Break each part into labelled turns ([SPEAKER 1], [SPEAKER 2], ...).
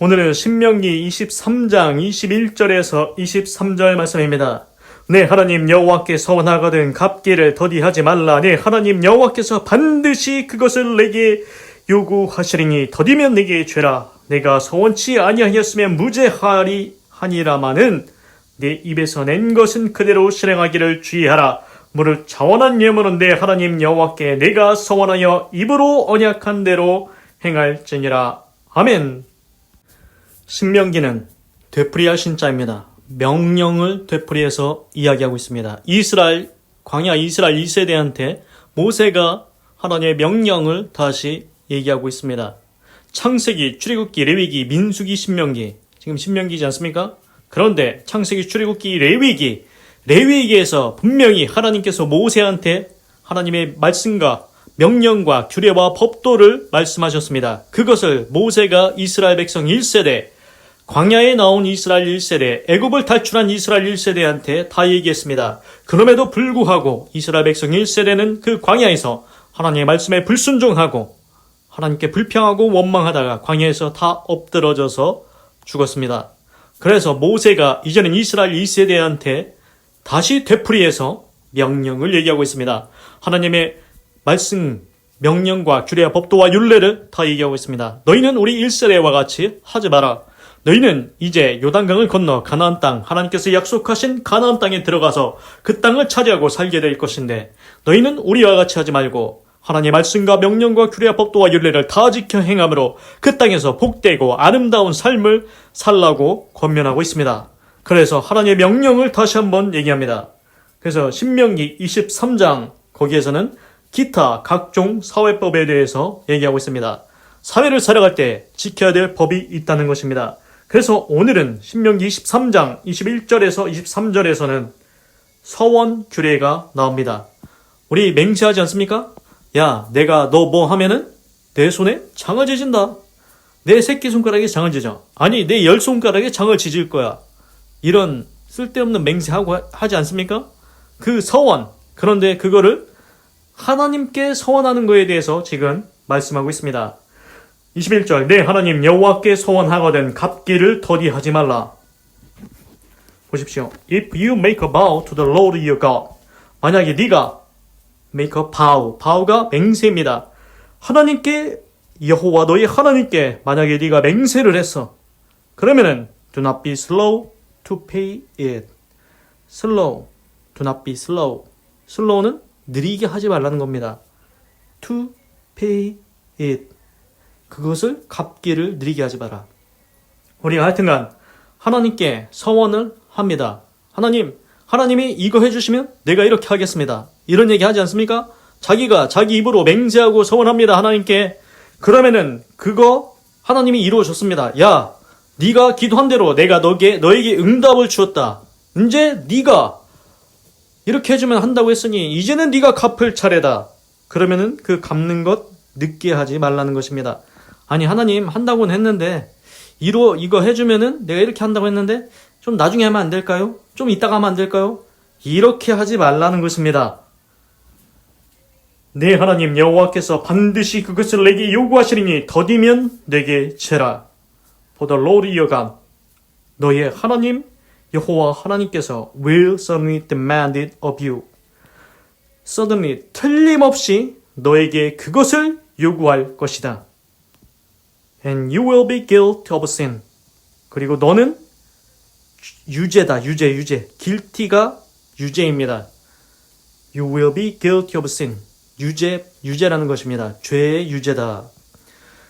[SPEAKER 1] 오늘은 신명기 23장 21절에서 23절 말씀입니다. 네 하나님 여호와께 서 원하거든 갚기를 더디하지 말라. 네 하나님 여호와께서 반드시 그것을 내게 요구하시리니 더디면 내게 죄라. 내가 서원치 아니하였으면 무죄하리 하니라마는 내 입에서 낸 것은 그대로 실행하기를 주의하라. 무릇 자원한 예물은 내 하나님 여호와께 내가 서원하여 입으로 언약한 대로 행할지니라. 아멘. 신명기는 되풀이할 신자입니다. 명령을 되풀이해서 이야기하고 있습니다. 이스라엘 광야 이스라엘 1세대한테 모세가 하나님의 명령을 다시 얘기하고 있습니다. 창세기, 출애굽기, 레위기, 민수기, 신명기. 지금 신명기지 않습니까? 그런데 창세기, 출애굽기, 레위기, 레위기에서 분명히 하나님께서 모세한테 하나님의 말씀과 명령과 규례와 법도를 말씀하셨습니다. 그것을 모세가 이스라엘 백성 1세대, 광야에 나온 이스라엘 1세대, 애굽을 탈출한 이스라엘 1세대한테 다 얘기했습니다. 그럼에도 불구하고 이스라엘 백성 1세대는 그 광야에서 하나님의 말씀에 불순종하고 하나님께 불평하고 원망하다가 광야에서 다 엎드러져서 죽었습니다. 그래서 모세가 이제는 이스라엘 2세대한테 다시 되풀이해서 명령을 얘기하고 있습니다. 하나님의 말씀, 명령과 규례와 법도와 율례를 다 얘기하고 있습니다. 너희는 우리 1세대와 같이 하지 마라. 너희는 이제 요단강을 건너 가나안 땅 하나님께서 약속하신 가나안 땅에 들어가서 그 땅을 차지하고 살게 될 것인데 너희는 우리와 같이 하지 말고 하나님의 말씀과 명령과 규례와 법도와 율례를 다 지켜 행함으로 그 땅에서 복되고 아름다운 삶을 살라고 권면하고 있습니다. 그래서 하나님의 명령을 다시 한번 얘기합니다. 그래서 신명기 23장 거기에서는 기타 각종 사회법에 대해서 얘기하고 있습니다. 사회를 살아갈 때 지켜야 될 법이 있다는 것입니다. 그래서 오늘은 신명기 23장 21절에서 23절에서는 서원 규례가 나옵니다. 우리 맹세하지 않습니까? 야, 내가 너 뭐 하면은 내 손에 장을 지진다. 내 새끼 손가락에 장을 지져. 아니, 내 열 손가락에 장을 지질 거야. 이런 쓸데없는 맹세하고 하- 하지 않습니까? 그 서원. 그런데 그거를 하나님께 서원하는 거에 대해서 지금 말씀하고 있습니다. 21절 내 하나님 여호와께 서원하거든 갚기를 더디하지 말라. 보십시오. If you make a vow to the Lord your God 만약에 네가 make a vow vow가 맹세입니다. 하나님께 여호와 너희 하나님께 만약에 네가 맹세를 했어. 그러면은 do not be slow to pay it. slow do not be slow. slow는 느리게 하지 말라는 겁니다. to pay it. 그것을 갚기를 느리게 하지 마라. 우리가 하여튼간 하나님께 서원을 합니다. 하나님, 하나님이 이거 해주시면 내가 이렇게 하겠습니다. 이런 얘기 하지 않습니까? 자기가 자기 입으로 맹세하고 서원합니다. 하나님께. 그러면은 그거 하나님이 이루어 줬습니다. 야, 네가 기도한 대로 내가 너에게 너에게 응답을 주었다. 이제 네가 이렇게 해주면 한다고 했으니 이제는 네가 갚을 차례다. 그러면은 그 갚는 것 늦게 하지 말라는 것입니다. 아니 하나님 한다고는 했는데 이로 이거 해주면은 내가 이렇게 한다고 했는데 좀 나중에 하면 안 될까요? 좀 이따가 하면 안 될까요? 이렇게 하지 말라는 것입니다. 네 하나님 여호와께서 반드시 그것을 내게 요구하시리니 더디면 내게 죄라. Lord your God 너의 하나님 여호와 하나님께서 will suddenly demand it of you. suddenly 틀림없이 너에게 그것을 요구할 것이다. And you will be guilty of sin. 그리고 너는 유죄다, 유죄, 유죄. guilty가 유죄입니다. You will be guilty of sin. 유죄, 유죄라는 것입니다. 죄의 유죄다.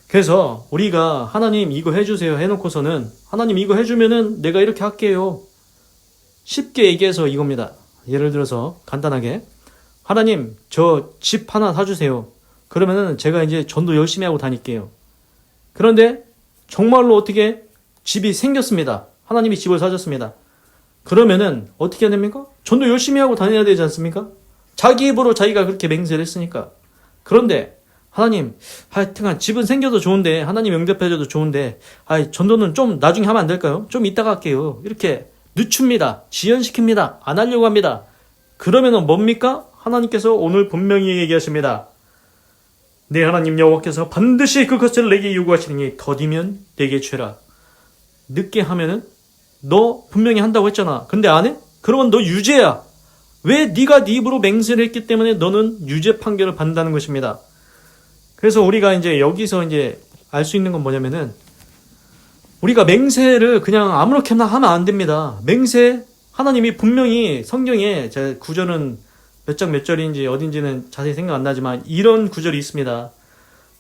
[SPEAKER 1] 그래서 우리가 하나님 이거 해주세요 해놓고서는 하나님 이거 해주면은 내가 이렇게 할게요. 쉽게 얘기해서 이겁니다. 예를 들어서 간단하게 하나님 저 집 하나 사주세요. 그러면은 제가 이제 전도 열심히 하고 다닐게요. 그런데 정말로 어떻게 집이 생겼습니다. 하나님이 집을 사줬습니다. 그러면은 어떻게 해야 됩니까? 전도 열심히 하고 다녀야 되지 않습니까? 자기 입으로 자기가 그렇게 맹세를 했으니까. 그런데 하나님, 하여튼간 집은 생겨도 좋은데 하나님 영접해줘도 좋은데 아 전도는 좀 나중에 하면 안 될까요? 좀 이따가 할게요. 이렇게 늦춥니다. 지연시킵니다. 안 하려고 합니다. 그러면은 뭡니까? 하나님께서 오늘 분명히 얘기하십니다. 네 하나님 여호와께서 반드시 그것을 내게 요구하시니 더디면 내게 죄라. 늦게 하면은 너 분명히 한다고 했잖아. 근데 안 해? 그러면 너 유죄야. 왜 네가 네 입으로 맹세를 했기 때문에 너는 유죄 판결을 받는다는 것입니다. 그래서 우리가 이제 여기서 이제 알 수 있는 건 뭐냐면은 우리가 맹세를 그냥 아무렇게나 하면 안 됩니다. 맹세 하나님이 분명히 성경에 제 구절은 몇 장 몇 절인지 어딘지는 자세히 생각 안 나지만 이런 구절이 있습니다.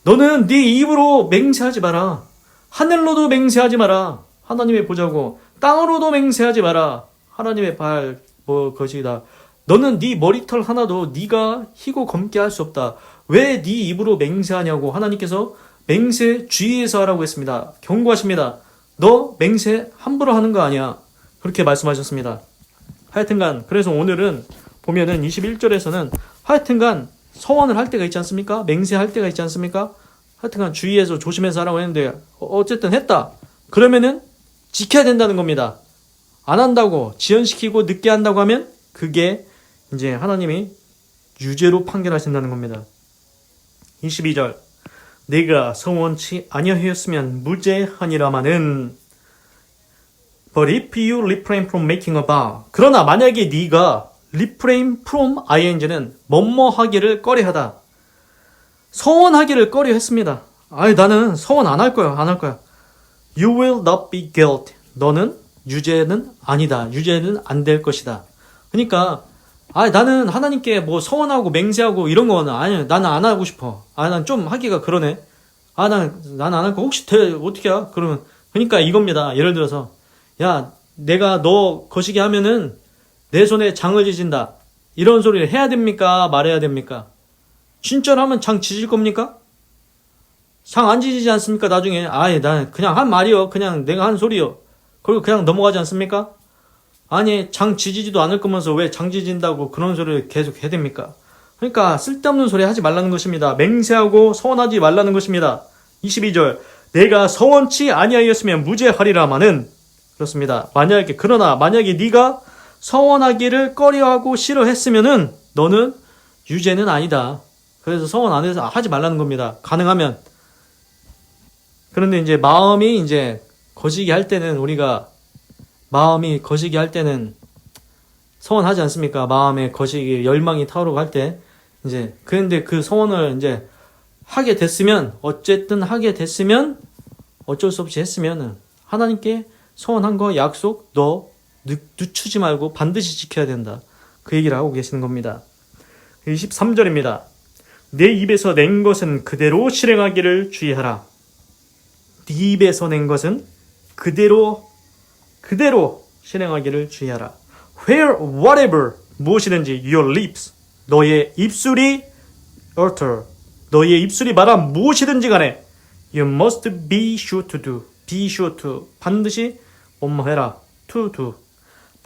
[SPEAKER 1] 너는 네 입으로 맹세하지 마라. 하늘로도 맹세하지 마라. 하나님의 보자고 땅으로도 맹세하지 마라. 하나님의 발 뭐 것이다. 너는 네 머리털 하나도 네가 희고 검게 할 수 없다. 왜 네 입으로 맹세하냐고 하나님께서 맹세 주의해서 하라고 했습니다. 경고하십니다. 너 맹세 함부로 하는 거 아니야. 그렇게 말씀하셨습니다. 하여튼간 그래서 오늘은 보면은 21절에서는 하여튼간 서원을 할 때가 있지 않습니까? 맹세할 때가 있지 않습니까? 하여튼간 주의해서 조심해서 하라고 했는데 어- 어쨌든 했다. 그러면은 지켜야 된다는 겁니다. 안 한다고 지연시키고 늦게 한다고 하면 그게 이제 하나님이 유죄로 판결하신다는 겁니다. 22절 내가 성원치 아니하였으면 무죄하니라마는 But if you refrain from making a vow 그러나 만약에 네가 refrain from ing는 뭐뭐 하기를 꺼려하다 서원하기를 꺼려했습니다. 아니 나는 서원 안 할 거야 안 할 거야. You will not be guilty. 너는 유죄는 아니다. 유죄는 안 될 것이다. 그러니까 아 나는 하나님께 뭐 서원하고 맹세하고 이런 거는 아니 나는 안 하고 싶어. 아 난 좀 하기가 그러네. 아 난 난 안 할 거 혹시 돼 어떻게 야 그러면 그러니까 이겁니다. 예를 들어서 야 내가 너 거시기 하면은 내 손에 장을 지진다. 이런 소리를 해야 됩니까 말해야 됩니까? 진짜로 하면 장 지질 겁니까? 장 안 지지지 않습니까 나중에 아예 난 그냥 한 말이요 그냥 내가 한 소리요 그리고 그냥 넘어가지 않습니까? 아니 장 지지지도 않을 거면서 왜 장 지진다고 그런 소리를 계속 해야 됩니까? 그러니까 쓸데없는 소리 하지 말라는 것입니다. 맹세하고 서원하지 말라는 것입니다. 22절 내가 서원치 아니하였으면 무죄하리라마는 그렇습니다. 만약에 그러나 만약에 네가 서원하기를 꺼려하고 싫어했으면은 너는 유죄는 아니다. 그래서 서원 안 해서 하지 말라는 겁니다. 가능하면 그런데 이제 마음이 이제 거시기 할 때는 우리가 마음이 거시기 할 때는 서원하지 않습니까? 마음에 거시기 열망이 타오르고 할 때 이제 그런데 그 서원을 이제 하게 됐으면 어쨌든 하게 됐으면 어쩔 수 없이 했으면은 하나님께 서원한 거 약속 너 늦, 늦추지 말고 반드시 지켜야 된다. 그 얘기를 하고 계시는 겁니다. 23절입니다. 내 입에서 낸 것은 그대로 실행하기를 주의하라. 네 입에서 낸 것은 그대로 그대로 실행하기를 주의하라. Where whatever 무엇이든지 your lips 너의 입술이 utter 너의 입술이 말한 무엇이든지 간에 you must be sure to do be sure to 반드시 뭐뭐 해라 to do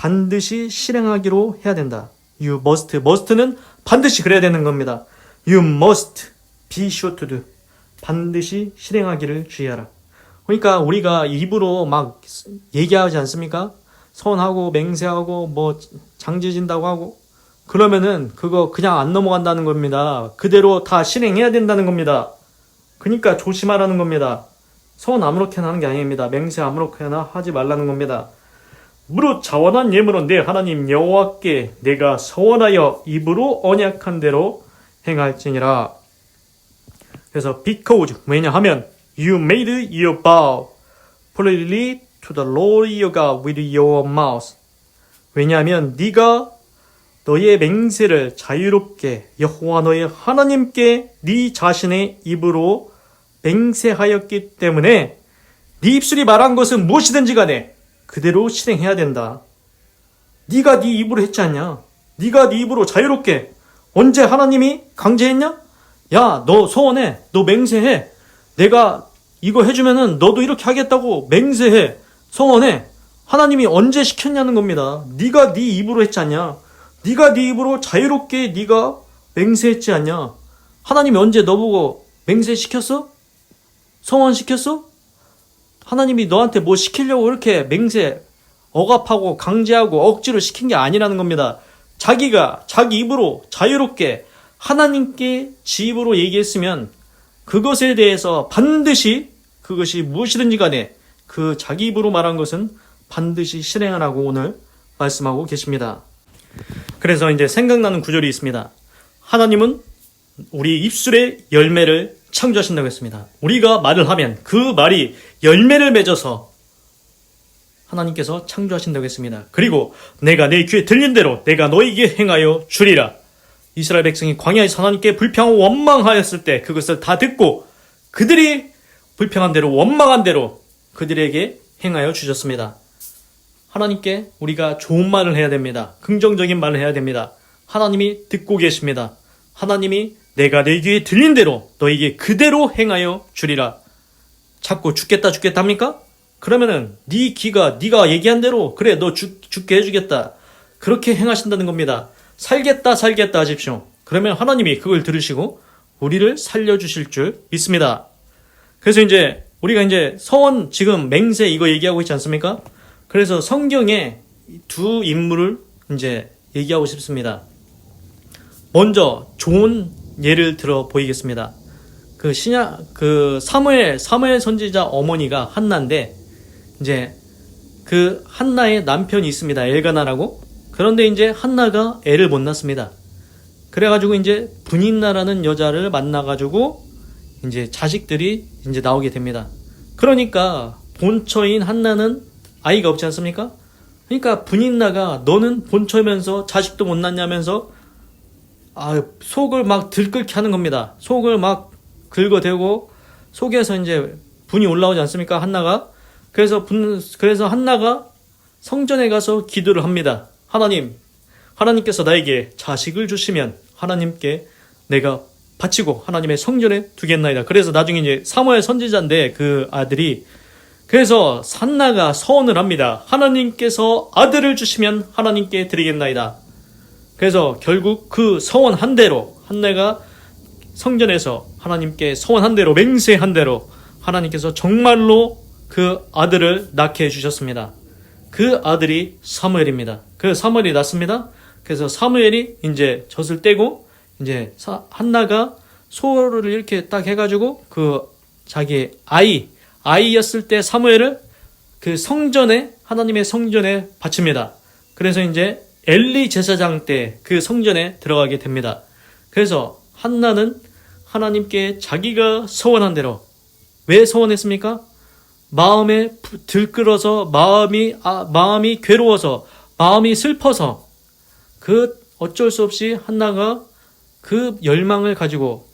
[SPEAKER 1] 반드시 실행하기로 해야 된다. You must must는 반드시 그래야 되는 겁니다. You must be sure to do 반드시 실행하기를 주의하라. 그러니까 우리가 입으로 막 얘기하지 않습니까? 선하고 맹세하고 뭐 장지진다고 하고 그러면은 그거 그냥 안 넘어간다는 겁니다. 그대로 다 실행해야 된다는 겁니다. 그러니까 조심하라는 겁니다. 선 아무렇게나 하는 게 아닙니다. 맹세 아무렇게나 하지 말라는 겁니다. 무릇 자원한 예물은 내 하나님 여호와께 내가 서원하여 입으로 언약한 대로 행할지니라. 그래서 because 왜냐하면 you made your vow freely to the Lord your God with your mouth. 왜냐하면 네가 너의 맹세를 자유롭게 여호와 너의 하나님께 네 자신의 입으로 맹세하였기 때문에 네 입술이 말한 것은 무엇이든지 간에 그대로 실행해야 된다. 네가 네 입으로 했지 않냐? 네가 네 입으로 자유롭게 언제 하나님이 강제했냐? 야, 너 소원해. 너 맹세해. 내가 이거 해주면은 너도 이렇게 하겠다고 맹세해. 소원해. 하나님이 언제 시켰냐는 겁니다. 네가 네 입으로 했지 않냐? 네가 네 입으로 자유롭게 네가 맹세했지 않냐? 하나님이 언제 너보고 맹세 시켰어? 성원 시켰어? 하나님이 너한테 뭐 시키려고 이렇게 맹세 억압하고 강제하고 억지로 시킨 게 아니라는 겁니다. 자기가 자기 입으로 자유롭게 하나님께 지 입으로 얘기했으면 그것에 대해서 반드시 그것이 무엇이든지 간에 그 자기 입으로 말한 것은 반드시 실행하라고 오늘 말씀하고 계십니다. 그래서 이제 생각나는 구절이 있습니다. 하나님은 우리 입술의 열매를 창조하신다고 했습니다. 우리가 말을 하면 그 말이 열매를 맺어서 하나님께서 창조하신다고 했습니다. 그리고 내가 내 귀에 들린 대로 내가 너에게 행하여 주리라. 이스라엘 백성이 광야에서 하나님께 불평하고 원망하였을 때 그것을 다 듣고 그들이 불평한 대로 원망한 대로 그들에게 행하여 주셨습니다. 하나님께 우리가 좋은 말을 해야 됩니다. 긍정적인 말을 해야 됩니다. 하나님이 듣고 계십니다. 하나님이 내가 내 귀에 들린 대로 너에게 그대로 행하여 주리라. 자꾸 죽겠다 죽겠다 합니까? 그러면은 네 귀가 네가 얘기한 대로 그래 너 죽, 죽게 해주겠다. 그렇게 행하신다는 겁니다. 살겠다 살겠다 하십시오. 그러면 하나님이 그걸 들으시고 우리를 살려주실 줄 믿습니다. 그래서 이제 우리가 이제 서원 지금 맹세 이거 얘기하고 있지 않습니까? 그래서 성경에 두 인물을 이제 얘기하고 싶습니다. 먼저 좋은 예를 들어 보이겠습니다. 그 신약 그 사무엘 사무엘 선지자 어머니가 한나인데 이제 그 한나의 남편이 있습니다. 엘가나라고. 그런데 이제 한나가 애를 못 낳습니다. 그래가지고 이제 분인나라는 여자를 만나가지고 이제 자식들이 이제 나오게 됩니다. 그러니까 본처인 한나는 아이가 없지 않습니까? 그러니까 분인나가 너는 본처면서 자식도 못 낳냐면서 아 속을 막 들끓게 하는 겁니다. 속을 막 긁어대고 속에서 이제 분이 올라오지 않습니까? 한나가 그래서 분 그래서 한나가 성전에 가서 기도를 합니다. 하나님, 하나님께서 나에게 자식을 주시면 하나님께 내가 바치고 하나님의 성전에 두겠나이다. 그래서 나중에 이제 사무엘 선지자인데 그 아들이 그래서 산나가 서원을 합니다. 하나님께서 아들을 주시면 하나님께 드리겠나이다. 그래서 결국 그 서원한 대로 한나가 성전에서 하나님께 서원한 대로 맹세한 대로 하나님께서 정말로 그 아들을 낳게 해주셨습니다. 그 아들이 사무엘입니다. 그 사무엘이 낳습니다. 그래서 사무엘이 이제 젖을 떼고 이제 사- 한나가 소를 이렇게 딱 해가지고 그 자기 아이 아이였을 때 사무엘을 그 성전에 하나님의 성전에 바칩니다. 그래서 이제 엘리 제사장 때 그 성전에 들어가게 됩니다. 그래서 한나는 하나님께 자기가 서원한 대로 왜 서원했습니까? 마음에 부- 들끓어서 마음이 아, 마음이 괴로워서 마음이 슬퍼서 그 어쩔 수 없이 한나가 그 열망을 가지고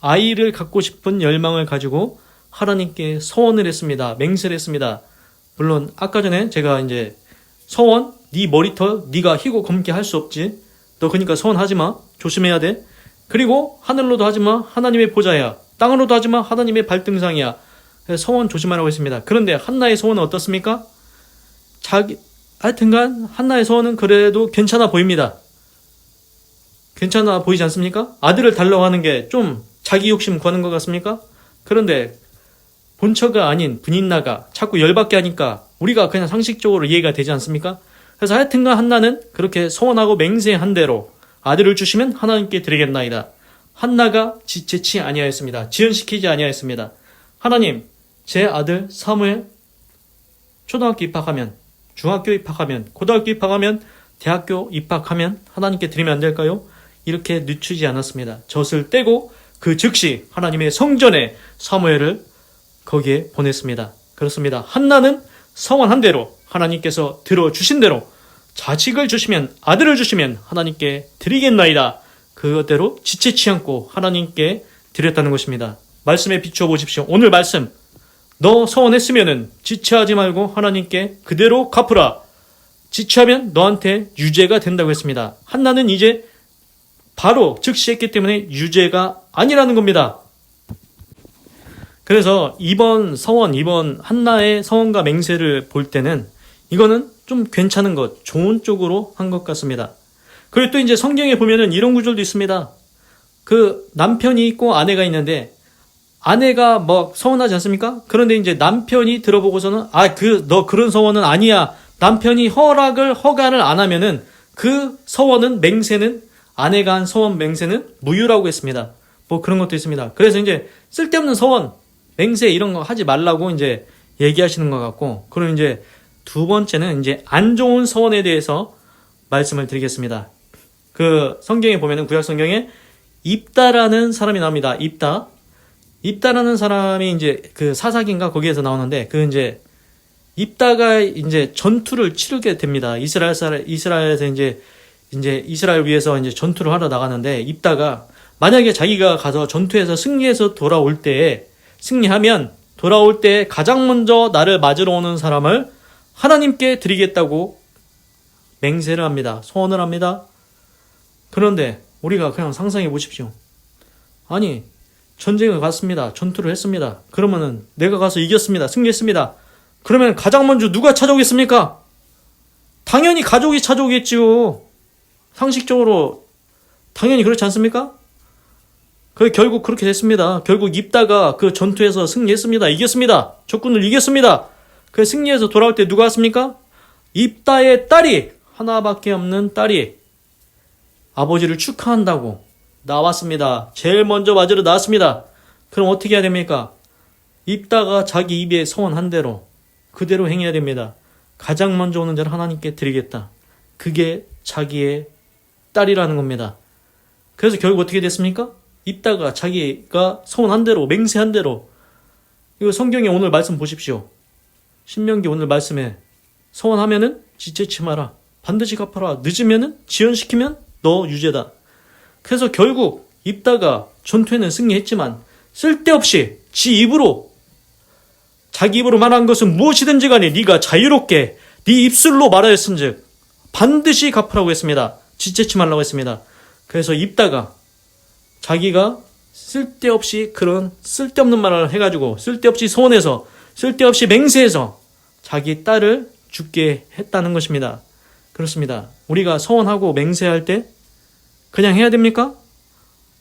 [SPEAKER 1] 아이를 갖고 싶은 열망을 가지고 하나님께 서원을 했습니다. 맹세를 했습니다. 물론 아까 전에 제가 이제 서원 네 머리털 네가 희고 검게 할 수 없지. 너 그러니까 서원하지 마. 조심해야 돼. 그리고 하늘로도 하지 마. 하나님의 보좌야. 땅으로도 하지 마. 하나님의 발등상이야. 서원 조심하라고 했습니다. 그런데 한나의 서원은 어떻습니까? 자기 하여튼간 한나의 서원은 그래도 괜찮아 보입니다. 괜찮아 보이지 않습니까? 아들을 달라고 하는 게 좀 자기 욕심 구하는 것 같습니까? 그런데 본처가 아닌 분인나가 자꾸 열받게 하니까 우리가 그냥 상식적으로 이해가 되지 않습니까? 그래서 하여튼간 한나는 그렇게 소원하고 맹세한 대로 아들을 주시면 하나님께 드리겠나이다. 한나가 지- 제치 아니하였습니다. 지연시키지 아니하였습니다. 하나님, 제 아들 사무엘 초등학교 입학하면, 중학교 입학하면, 고등학교 입학하면, 대학교 입학하면 하나님께 드리면 안 될까요? 이렇게 늦추지 않았습니다. 젖을 떼고 그 즉시 하나님의 성전에 사무엘을 거기에 보냈습니다. 그렇습니다. 한나는 성원한 대로 하나님께서 들어주신 대로 자식을 주시면 아들을 주시면 하나님께 드리겠나이다. 그것대로 지체치 않고 하나님께 드렸다는 것입니다. 말씀에 비추어 보십시오. 오늘 말씀 너 서원했으면은 지체하지 말고 하나님께 그대로 갚으라. 지체하면 너한테 유죄가 된다고 했습니다. 한나는 이제 바로 즉시 했기 때문에 유죄가 아니라는 겁니다. 그래서 이번 서원, 이번 한나의 서원과 맹세를 볼 때는 이거는 좀 괜찮은 것, 좋은 쪽으로 한 것 같습니다. 그리고 또 이제 성경에 보면은 이런 구절도 있습니다. 그 남편이 있고 아내가 있는데 아내가 뭐 서운하지 않습니까? 그런데 이제 남편이 들어보고서는 아, 그, 너 그런 서원은 아니야. 남편이 허락을, 허가를 안 하면은 그 서원은 맹세는 아내가 한 서원 맹세는 무효라고 했습니다. 뭐 그런 것도 있습니다. 그래서 이제 쓸데없는 서원, 맹세 이런 거 하지 말라고 이제 얘기하시는 것 같고, 그럼 이제 두 번째는 이제 안 좋은 서원에 대해서 말씀을 드리겠습니다. 그 성경에 보면은 구약 성경에 입다라는 사람이 나옵니다. 입다. 입다라는 사람이 이제 그 사사기인가 거기에서 나오는데 그 이제 입다가 이제 전투를 치르게 됩니다. 이스라엘 이스라엘에서 이제 이제 이스라엘 위해서 이제 전투를 하러 나가는데 입다가 만약에 자기가 가서 전투에서 승리해서 돌아올 때에 승리하면 돌아올 때 가장 먼저 나를 맞으러 오는 사람을 하나님께 드리겠다고 맹세를 합니다. 소원을 합니다. 그런데 우리가 그냥 상상해 보십시오. 아니, 전쟁을 갔습니다. 전투를 했습니다. 그러면은 내가 가서 이겼습니다. 승리했습니다. 그러면 가장 먼저 누가 찾아오겠습니까? 당연히 가족이 찾아오겠지요. 상식적으로 당연히 그렇지 않습니까? 그 결국 그렇게 됐습니다. 결국 입다가 그 전투에서 승리했습니다. 이겼습니다. 적군을 이겼습니다. 그 승리해서 돌아올 때 누가 왔습니까? 입다의 딸이 하나밖에 없는 딸이 아버지를 축하한다고 나왔습니다. 제일 먼저 맞으러 나왔습니다. 그럼 어떻게 해야 됩니까? 입다가 자기 입에 서원한 대로 그대로 행해야 됩니다. 가장 먼저 오는 자를 하나님께 드리겠다. 그게 자기의 딸이라는 겁니다. 그래서 결국 어떻게 됐습니까? 입다가 자기가 서원한 대로 맹세한 대로 이거 성경에 오늘 말씀 보십시오. 신명기 오늘 말씀에 서원하면은 지체치 마라. 반드시 갚아라. 늦으면은 지연시키면 너 유죄다. 그래서 결국 입다가 전투에는 승리했지만 쓸데없이 지 입으로 자기 입으로 말한 것은 무엇이든지 간에 네가 자유롭게 네 입술로 말하였은즉 반드시 갚으라고 했습니다. 지체치 말라고 했습니다. 그래서 입다가 자기가 쓸데없이 그런 쓸데없는 말을 해가지고 쓸데없이 소원해서 쓸데없이 맹세해서 자기 딸을 죽게 했다는 것입니다. 그렇습니다. 우리가 서원하고 맹세할 때 그냥 해야 됩니까?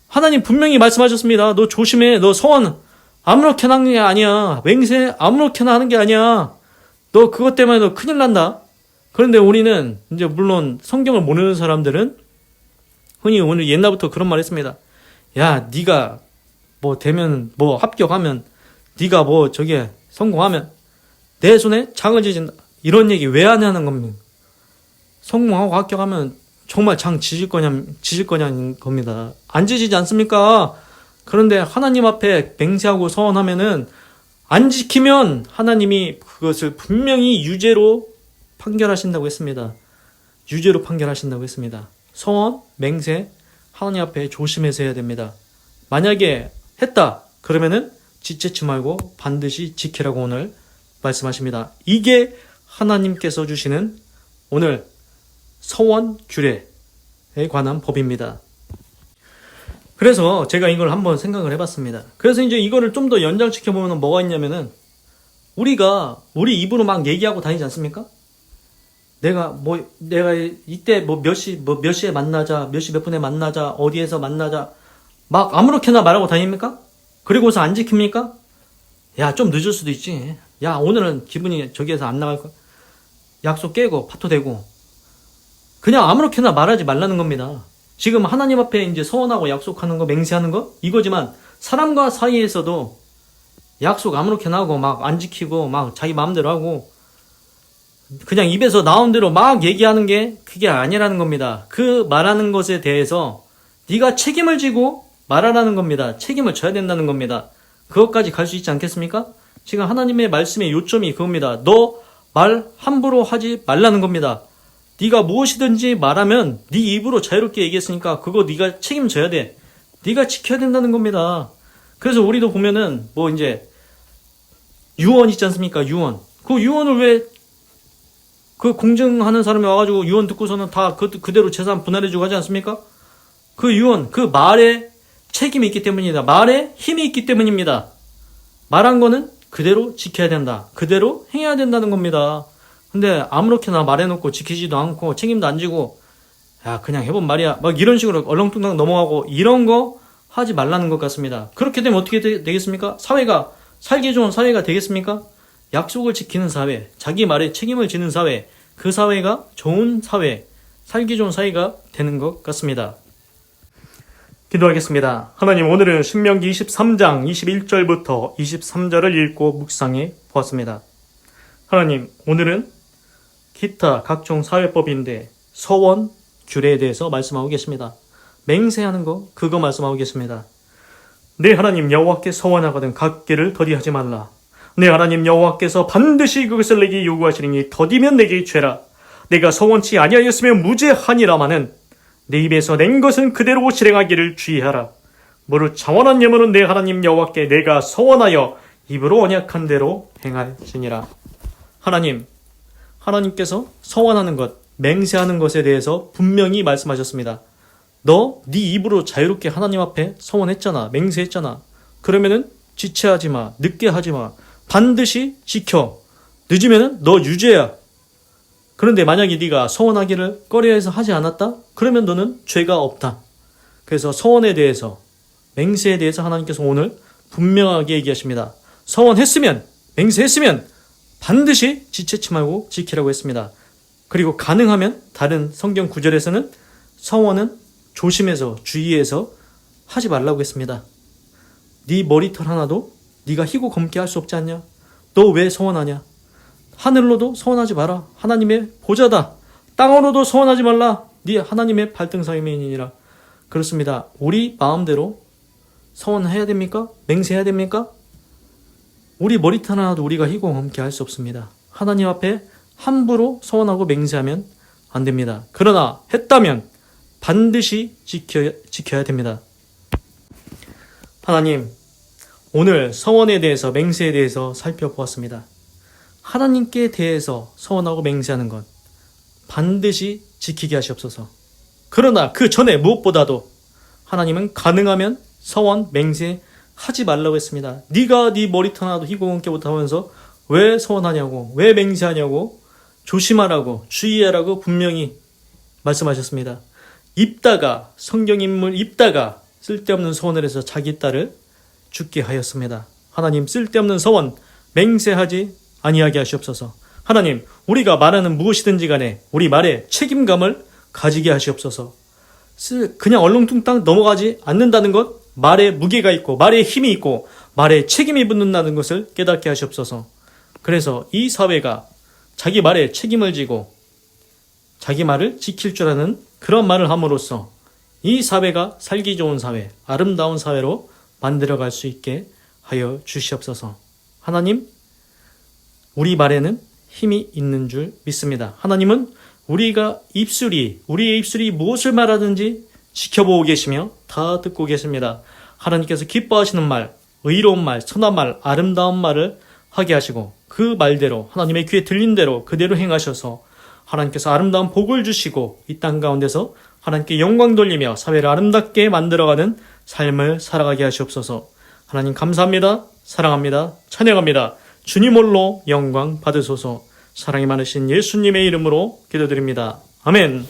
[SPEAKER 1] 하나님 분명히 말씀하셨습니다. 너 조심해. 너 서원 아무렇게나 하는 게 아니야. 맹세 아무렇게나 하는 게 아니야. 너 그것 때문에 너 큰일 난다. 그런데 우리는 이제 물론 성경을 모르는 사람들은 흔히 오늘 옛날부터 그런 말 했습니다. 야, 네가 뭐 되면 뭐 합격하면 네가 뭐 저게 성공하면 내 손에 장을 지진다. 이런 얘기 왜안 하는 겁니까? 성공하고 합격하면 정말 장 지질 거냐, 지질 거냐는 겁니다. 안 지지지 않습니까? 그런데 하나님 앞에 맹세하고 서원하면은 안 지키면 하나님이 그것을 분명히 유죄로 판결하신다고 했습니다. 유죄로 판결하신다고 했습니다. 서원, 맹세, 하나님 앞에 조심해서 해야 됩니다. 만약에 했다, 그러면은 지체치 말고 반드시 지키라고 오늘 말씀하십니다. 이게 하나님께서 주시는 오늘 서원 규례에 관한 법입니다. 그래서 제가 이걸 한번 생각을 해봤습니다. 그래서 이제 이거를 좀 더 연장시켜 보면 뭐가 있냐면은 우리가 우리 입으로 막 얘기하고 다니지 않습니까? 내가 뭐 내가 이때 뭐 몇 시 뭐 몇 시에 만나자 몇 시 몇 분에 만나자 어디에서 만나자 막 아무렇게나 말하고 다닙니까? 그리고서 안 지킵니까? 야 좀 늦을 수도 있지. 야 오늘은 기분이 저기에서 안 나갈 거. 약속 깨고 파토 되고 그냥 아무렇게나 말하지 말라는 겁니다. 지금 하나님 앞에 이제 서원하고 약속하는 거, 맹세하는 거 이거지만 사람과 사이에서도 약속 아무렇게나 하고 막 안 지키고 막 자기 마음대로 하고 그냥 입에서 나온 대로 막 얘기하는 게 그게 아니라는 겁니다. 그 말하는 것에 대해서 네가 책임을 지고 말하라는 겁니다. 책임을 져야 된다는 겁니다. 그것까지 갈 수 있지 않겠습니까? 지금 하나님의 말씀의 요점이 그겁니다. 너 말 함부로 하지 말라는 겁니다. 네가 무엇이든지 말하면 네 입으로 자유롭게 얘기했으니까 그거 네가 책임져야 돼. 네가 지켜야 된다는 겁니다. 그래서 우리도 보면은 뭐 이제 유언 있지 않습니까? 유언. 그 유언을 왜 그 공증하는 사람이 와가지고 유언 듣고서는 다 그, 그대로 재산 분할해주고 하지 않습니까? 그 유언, 그 말에 책임이 있기 때문입니다. 말에 힘이 있기 때문입니다. 말한 거는 그대로 지켜야 된다. 그대로 행해야 된다는 겁니다. 근데 아무렇게나 말해놓고 지키지도 않고 책임도 안 지고 야 그냥 해본 말이야 막 이런 식으로 얼렁뚱땅 넘어가고 이런 거 하지 말라는 것 같습니다. 그렇게 되면 어떻게 되, 되겠습니까? 사회가 살기 좋은 사회가 되겠습니까? 약속을 지키는 사회, 자기 말에 책임을 지는 사회, 그 사회가 좋은 사회, 살기 좋은 사회가 되는 것 같습니다. 기도하겠습니다. 하나님 오늘은 신명기 23장 21절부터 23절을 읽고 묵상해 보았습니다. 하나님, 오늘은 기타 각종 사회법인데 서원, 규례에 대해서 말씀하고 계십니다. 맹세하는 거, 그거 말씀하고 계십니다. 내 하나님 여호와께 서원하거든 각기를 더디하지 말라. 내 하나님 여호와께서 반드시 그것을 내게 요구하시리니 더디면 내게 죄라. 내가 서원치 아니하였으면 무죄하니라마는 내 입에서 낸 것은 그대로 실행하기를 주의하라. 무릇 자원한 예물은 내 하나님 여호와께 내가 서원하여 입으로 언약한 대로 행할지니라. 하나님, 하나님께서 서원하는 것, 맹세하는 것에 대해서 분명히 말씀하셨습니다. 너 네 입으로 자유롭게 하나님 앞에 서원했잖아. 맹세했잖아. 그러면은 지체하지 마. 늦게 하지 마. 반드시 지켜. 늦으면은 너 유죄야. 그런데 만약에 네가 서원하기를 꺼려해서 하지 않았다? 그러면 너는 죄가 없다. 그래서 서원에 대해서 맹세에 대해서 하나님께서 오늘 분명하게 얘기하십니다. 서원했으면 맹세했으면 반드시 지체치 말고 지키라고 했습니다. 그리고 가능하면 다른 성경 구절에서는 서원은 조심해서 주의해서 하지 말라고 했습니다. 네 머리털 하나도 네가 희고 검게 할 수 없지 않냐? 너 왜 서원하냐? 하늘로도 서원하지 마라. 하나님의 보좌다. 땅으로도 서원하지 말라. 네 하나님의 발등상임이니라. 그렇습니다. 우리 마음대로 서원해야 됩니까? 맹세해야 됩니까? 우리 머리털 하나도 우리가 검게 할수 없습니다. 하나님 앞에 함부로 서원하고 맹세하면 안 됩니다. 그러나 했다면 반드시 지켜, 지켜야 됩니다. 하나님, 오늘 서원에 대해서 맹세에 대해서 살펴보았습니다. 하나님께 대해서 서원하고 맹세하는 것 반드시 지키게 하시옵소서. 그러나 그 전에 무엇보다도 하나님은 가능하면 서원 맹세 하지 말라고 했습니다. 네가 네 머리털 하나도 희고검게 못하면서 왜 서원하냐고 왜 맹세하냐고 조심하라고 주의하라고 분명히 말씀하셨습니다. 입다가 성경 인물 입다가 쓸데없는 서원을 해서 자기 딸을 죽게 하였습니다. 하나님 쓸데없는 서원 맹세하지 아니하게 하시옵소서. 하나님 우리가 말하는 무엇이든지 간에 우리 말에 책임감을 가지게 하시옵소서. 쓸- 그냥 얼렁뚱땅 넘어가지 않는다는 것 말에 무게가 있고 말에 힘이 있고 말에 책임이 붙는다는 것을 깨닫게 하시옵소서. 그래서 이 사회가 자기 말에 책임을 지고 자기 말을 지킬 줄 아는 그런 말을 함으로써 이 사회가 살기 좋은 사회, 아름다운 사회로 만들어갈 수 있게 하여 주시옵소서. 하나님, 우리 말에는 힘이 있는 줄 믿습니다. 하나님은 우리가 입술이, 우리의 입술이 무엇을 말하든지 지켜보고 계시며 다 듣고 계십니다. 하나님께서 기뻐하시는 말, 의로운 말, 선한 말, 아름다운 말을 하게 하시고 그 말대로 하나님의 귀에 들린 대로 그대로 행하셔서 하나님께서 아름다운 복을 주시고 이 땅 가운데서 하나님께 영광 돌리며 사회를 아름답게 만들어가는 삶을 살아가게 하시옵소서. 하나님 감사합니다. 사랑합니다. 찬양합니다. 주님 홀로 영광 받으소서. 사랑이 많으신 예수님의 이름으로 기도드립니다. 아멘.